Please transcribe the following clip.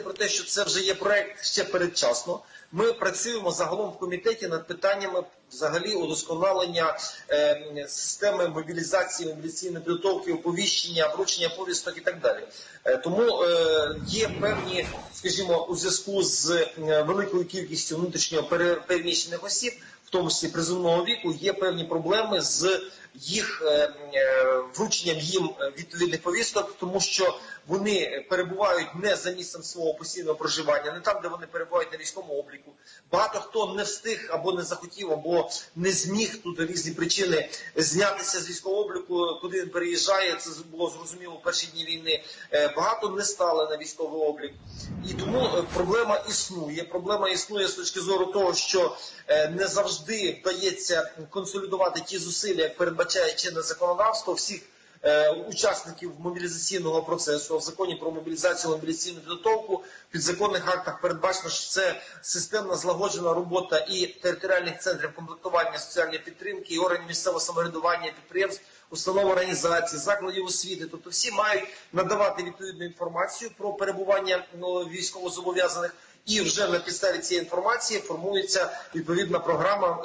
про те, що це вже є проект ще передчасно. Ми працюємо загалом в комітеті над питаннями взагалі удосконалення е, системи мобілізації, мобілізаційної підготовки, оповіщення, вручення повісток і так далі. Е, тому е, є певні, скажімо, у зв'язку з е, великою кількістю внутрішньо пере- переміщених осіб, в тому числі призовного віку, є певні проблеми з їх е, е, врученням їм е, відповідних повісток, тому що вони перебувають не за місцем свого постійного проживання, не там, де вони перебувають на військовому обліку. Багато хто не встиг або не захотів, або не зміг тут різні причини знятися з військового обліку, куди він переїжджає. Це було зрозуміло в перші дні війни. Багато не стали на військовий облік, і тому проблема існує. Проблема існує з точки зору того, що е, не завжди вдається консолідувати ті зусилля, як передбачає чинне законодавство всіх учасників мобілізаційного процесу. В законі про мобілізацію мобілізаційну підготовку в підзаконних актах передбачено, що це системна злагоджена робота і територіальних центрів комплектування соціальної підтримки, і органів місцевого самоврядування, підприємств, установ організацій, закладів освіти. Тобто всі мають надавати відповідну інформацію про перебування ну, військовозобов'язаних, і вже на підставі цієї інформації формується відповідна програма.